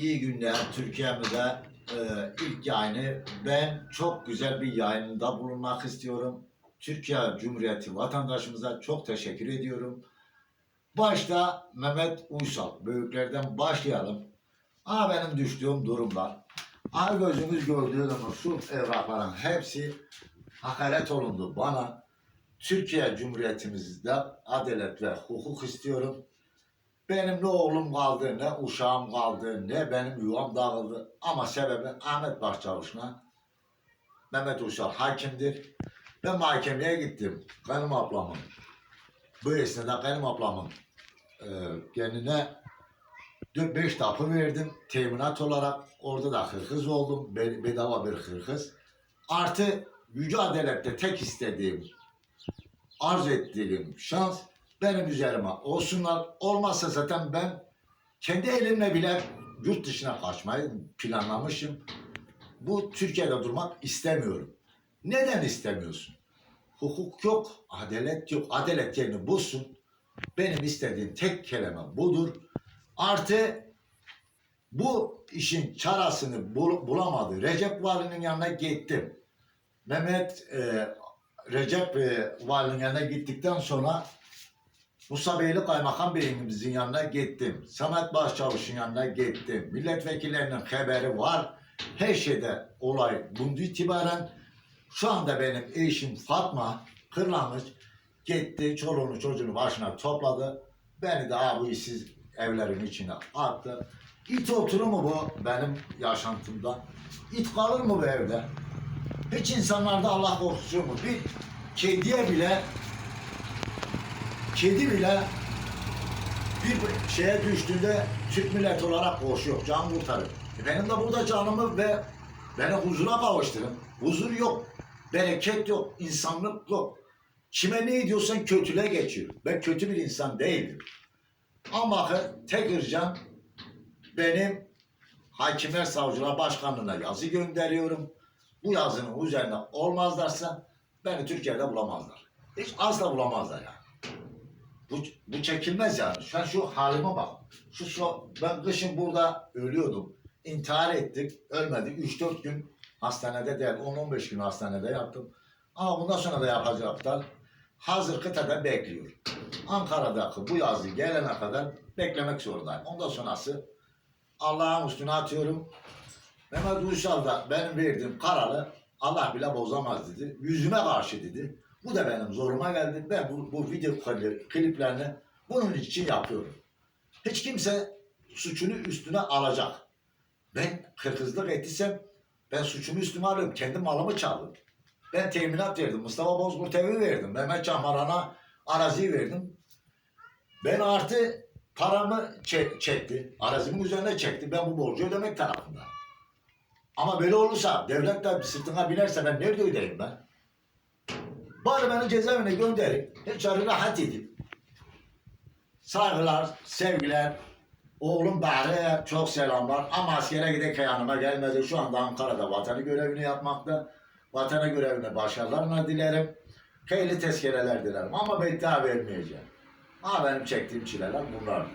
İyi günler Türkiye'mize e, ilk yayını ben çok güzel bir yayında bulunmak istiyorum. Türkiye Cumhuriyeti vatandaşımıza çok teşekkür ediyorum. Başta Mehmet Uysal, büyüklerden başlayalım. Aa benim düştüğüm durumlar. Aa gözümüz gördüğüm şu evrakların hepsi hakaret olundu bana. Türkiye Cumhuriyetimizde adalet ve hukuk istiyorum. Benim ne oğlum kaldı, ne uşağım kaldı, ne benim yuvam dağıldı. Ama sebebi Ahmet Başçavuş'la Mehmet Uşak hakimdir. Ben mahkemeye gittim. Benim ablamın. Bu esnada benim ablamın e, kendine 4-5 tapı verdim teminat olarak. Orada da hırkız oldum. Be- bedava bir hırkız. Artı yüce adalette tek istediğim, arz ettiğim şans benim üzerime olsunlar. Olmazsa zaten ben kendi elimle bile yurt dışına kaçmayı planlamışım. Bu Türkiye'de durmak istemiyorum. Neden istemiyorsun? Hukuk yok, adalet yok. Adalet yerini bulsun. Benim istediğim tek kelime budur. Artı bu işin çarasını bul- bulamadı. Recep Vali'nin yanına gittim. Mehmet e, Recep e, Vali'nin yanına gittikten sonra Musa Beyli Kaymakam Beyimizin yanına gittim. Samet Başçavuş'un yanına gittim. Milletvekillerinin haberi var. Her şeyde olay bundan itibaren şu anda benim eşim Fatma Kırlamış gitti çoluğunu çocuğunu başına topladı. Beni de abi işsiz evlerin içine attı. İt oturur mu bu benim yaşantımda? İt kalır mı bu evde? Hiç insanlarda Allah korkusu mu? Bir kediye bile kedi bile bir şeye düştüğünde Türk milleti olarak koşuyor, can kurtarır. E benim de burada canımı ve beni huzura kavuşturun. Huzur yok, bereket yok, insanlık yok. Kime ne ediyorsan kötüle geçiyor. Ben kötü bir insan değilim. Ama bakın tek ricam benim Hakimler Savcılar Başkanlığı'na yazı gönderiyorum. Bu yazının üzerine olmazlarsa beni Türkiye'de bulamazlar. Hiç asla bulamazlar yani. Bu, bu çekilmez yani. Şu şu halime bak. Şu, şu ben kışın burada ölüyordum. İntihar ettik. Ölmedik. 3-4 gün hastanede değil. 10-15 gün hastanede yattım. Ama bundan sonra da yapacaklar. Hazır kıtada bekliyor. Ankara'daki bu yazı gelene kadar beklemek zorundayım. Ondan sonrası Allah'ın üstüne atıyorum. Mehmet Uysal da benim verdiğim kararı Allah bile bozamaz dedi. Yüzüme karşı dedi. Bu da benim zoruma geldi. Ben bu, bu video kli- kliplerini bunun için yapıyorum. Hiç kimse suçunu üstüne alacak. Ben hırsızlık ettiysem ben suçumu üstüme alıyorum. Kendi malımı çaldım. Ben teminat verdim. Mustafa Bozkurt evi verdim. Mehmet Çamaran'a arazi verdim. Ben artı paramı çek- çekti. Arazimin üzerine çekti. Ben bu borcu ödemek tarafında. Ama böyle olursa devlet de sırtına binerse ben nerede ödeyeyim ben? Bari beni cezaevine gönderin. Hiç rahat edin. Saygılar, sevgiler. Oğlum Bahri'ye çok selamlar. Ama askere giderken yanıma gelmedi. Şu anda Ankara'da vatanı görevini yapmakta. Vatana görevine başarılarına dilerim. Hayırlı tezkereler dilerim. Ama beddua vermeyeceğim. Ama benim çektiğim çileler bunlar.